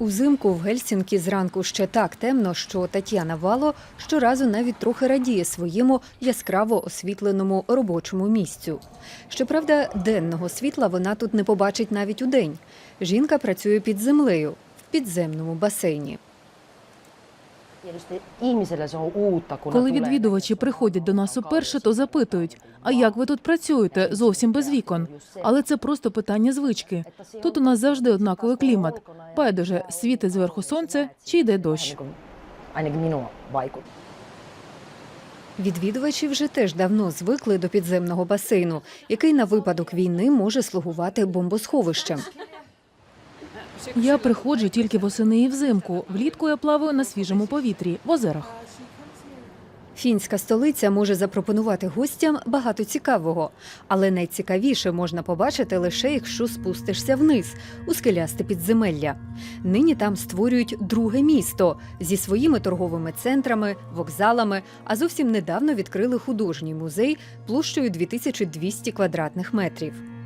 Узимку в Гельсінкі зранку ще так темно, що Тетяна Вало щоразу навіть трохи радіє своєму яскраво освітленому робочому місцю. Щоправда, денного світла вона тут не побачить навіть у день. Жінка працює під землею в підземному басейні. Tietysti ihmiselle se on uutta, kun Коли відвідувачі приходять до нас уперше, то запитують: а як ви тут працюєте? Зовсім без вікон. Але це просто питання звички. Тут у нас завжди однаковий клімат. Байдуже, світить зверху сонце чи йде дощ. Відвідувачі вже теж давно звикли до підземного басейну, який на випадок війни може слугувати бомбосховищем. Я приходжу тільки восени і взимку. Влітку я плаваю на свіжому повітрі в озерах. Фінська столиця може запропонувати гостям багато цікавого, але найцікавіше можна побачити лише якщо спустишся вниз у скелясте підземелля. Нині там створюють друге місто зі своїми торговими центрами, вокзалами, а зовсім недавно відкрили художній музей площею 2200 квадратних метрів.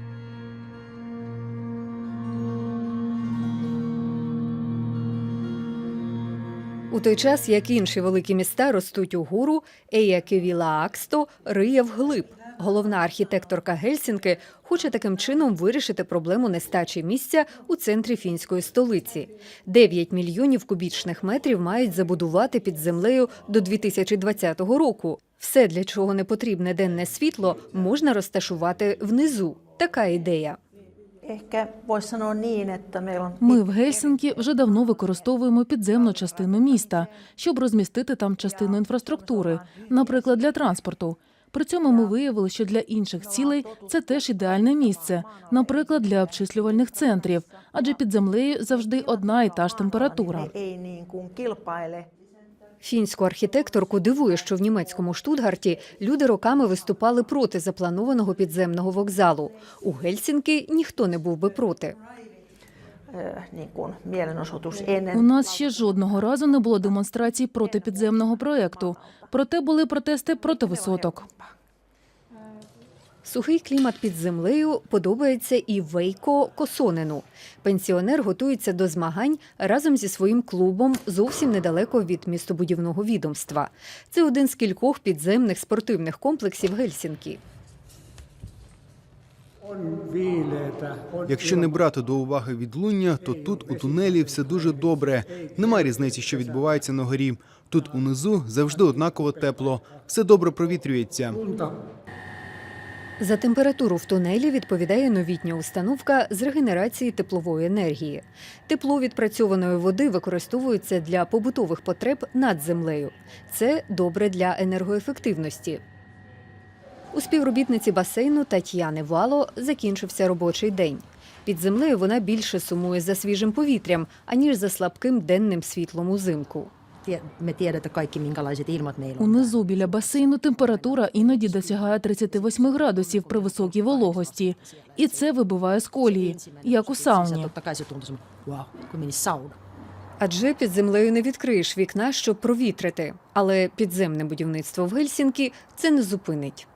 У той час, як інші великі міста ростуть угору, Еякевіла-Аксто риє вглиб. Головна архітекторка Гельсінки хоче таким чином вирішити проблему нестачі місця у центрі фінської столиці. 9 мільйонів кубічних метрів мають забудувати під землею до 2020 року. Все, для чого не потрібне денне світло, можна розташувати внизу. Така ідея. Ми в Гельсінкі вже давно використовуємо підземну частину міста, щоб розмістити там частину інфраструктури, наприклад, для транспорту. При цьому ми виявили, що для інших цілей це теж ідеальне місце, наприклад, для обчислювальних центрів, адже під землею завжди одна і та ж температура. Фінську архітекторку дивує, що в німецькому Штутгарті люди роками виступали проти запланованого підземного вокзалу. У Гельсінки ніхто не був би проти. У нас ще жодного разу не було демонстрацій проти підземного проекту. Проте були протести проти висоток. Сухий клімат під землею подобається і Вейко Косонену. Пенсіонер готується до змагань разом зі своїм клубом зовсім недалеко від містобудівного відомства. Це один з кількох підземних спортивних комплексів Гельсінкі. Якщо не брати до уваги відлуння, то тут у тунелі все дуже добре. Нема різниці, що відбувається на горі. Тут унизу завжди однаково тепло, все добре провітрюється. За температуру в тунелі відповідає новітня установка з регенерації теплової енергії. Тепло відпрацьованої води використовується для побутових потреб над землею. Це добре для енергоефективності. У співробітниці басейну Тетяни Вало закінчився робочий день. Під землею вона більше сумує за свіжим повітрям, аніж за слабким денним світлом узимку. Me tiedetään kaikki, minkälaiset ilmat meillä on. Унизу біля басейну температура іноді досягає 38 градусів при високій вологості, і це вибиває з колії, як у сауні. Totta kai se tuntui semmoinen, wow, kun menisi sauna. Адже під землею не відкриєш вікна, щоб провітрити. Але підземне будівництво в Гельсінкі це не зупинить.